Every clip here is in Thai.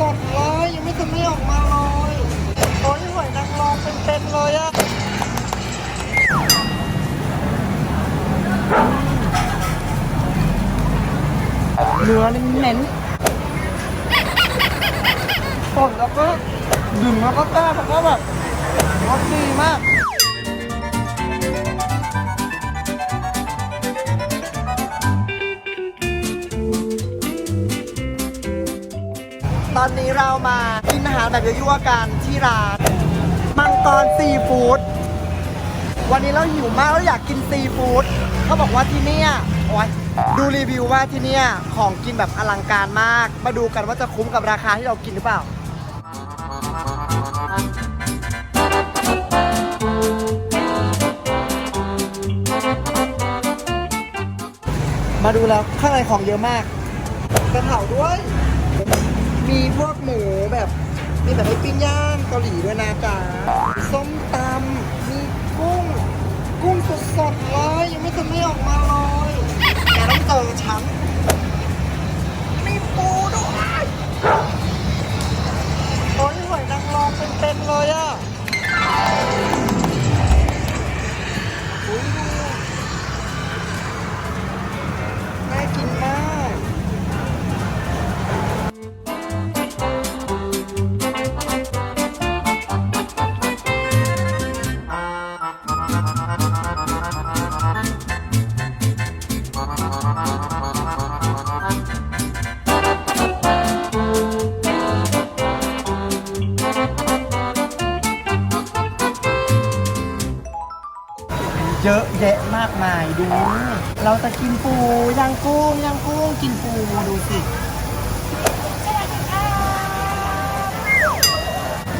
สดๆเลยยังไม่ทันได้ออกมาเลยโอ้ยหอยนางรมเป็นๆเลยอะเนื้อเน้นๆสดแล้วก็ดึงแล้วก็แก้แล้วก็แบบรสดีมาก ตอนนี้เรามากินอาหารแบบยั่วๆกันที่ร้านมังกรซีฟู้ดวันนี้เราหิวมากเราอยากกินซีฟู้ดเขาบอกว่าที่เนี่ยโอ้ยดูรีวิวว่าที่เนี่ยของกินแบบอลังการมาก มาดูกันว่าจะคุ้มกับราคาที่เรากินหรือเปล่ามาดูแล้วข้างในของเยอะมากกระเถาด้วย มีพวกหมูแบบ มีแบบให้ปิ้งย่างเกาหลีด้วยนะจ๊ะส้มตำมีกุ้ง กุ้งสดๆเลยยังไม่ทันได้ออกมาเลยแต่ต้องเจอฉันมีปูด้วยโอ้ยหอยนางรมเป็นๆเลยอะ เยอะแยะมากมายดู เราจะกินปูย่างกุ้งย่างกุ้งกินปูดูสิ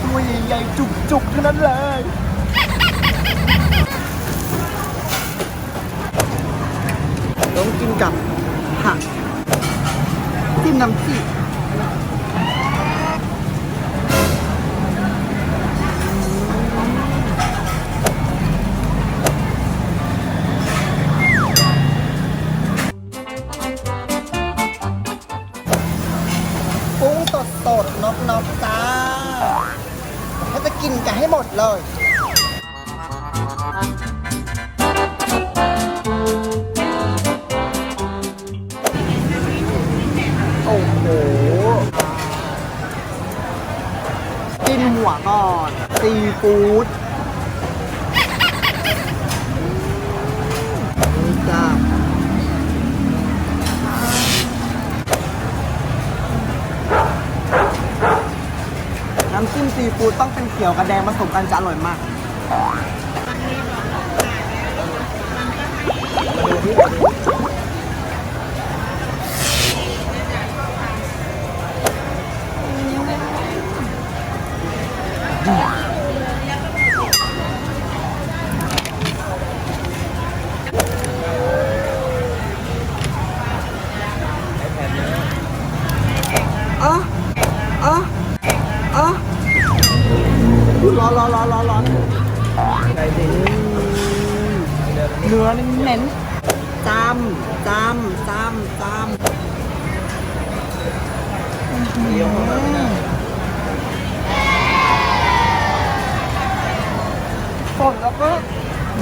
ตัวใหญ่ๆจุกๆทั้งนั้นเลยต้องกินกับผักจิ้มน้ำจิ้ม นกนกๆจ้าเขาจะกินกันให้หมดเลยโอ้โหกินหัวก่อนซีฟู้ด น้ำจิ้มซีฟู้ดต้องเป็นเขียวกับแดงผสมกันจะอร่อยมากอ่ เนื้อเน้นๆจำจำจำจำสดแล้วก็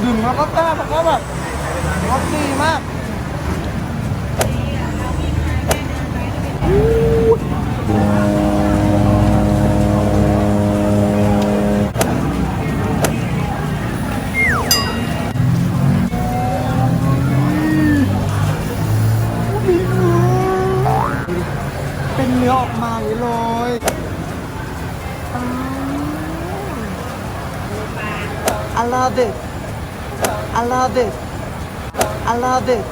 ดึงแล้วก็แก้แล้วก็แบบรสดีมาก เป็นเนื้อออกมาอย่างนี้เลยอ I love it I love it I love it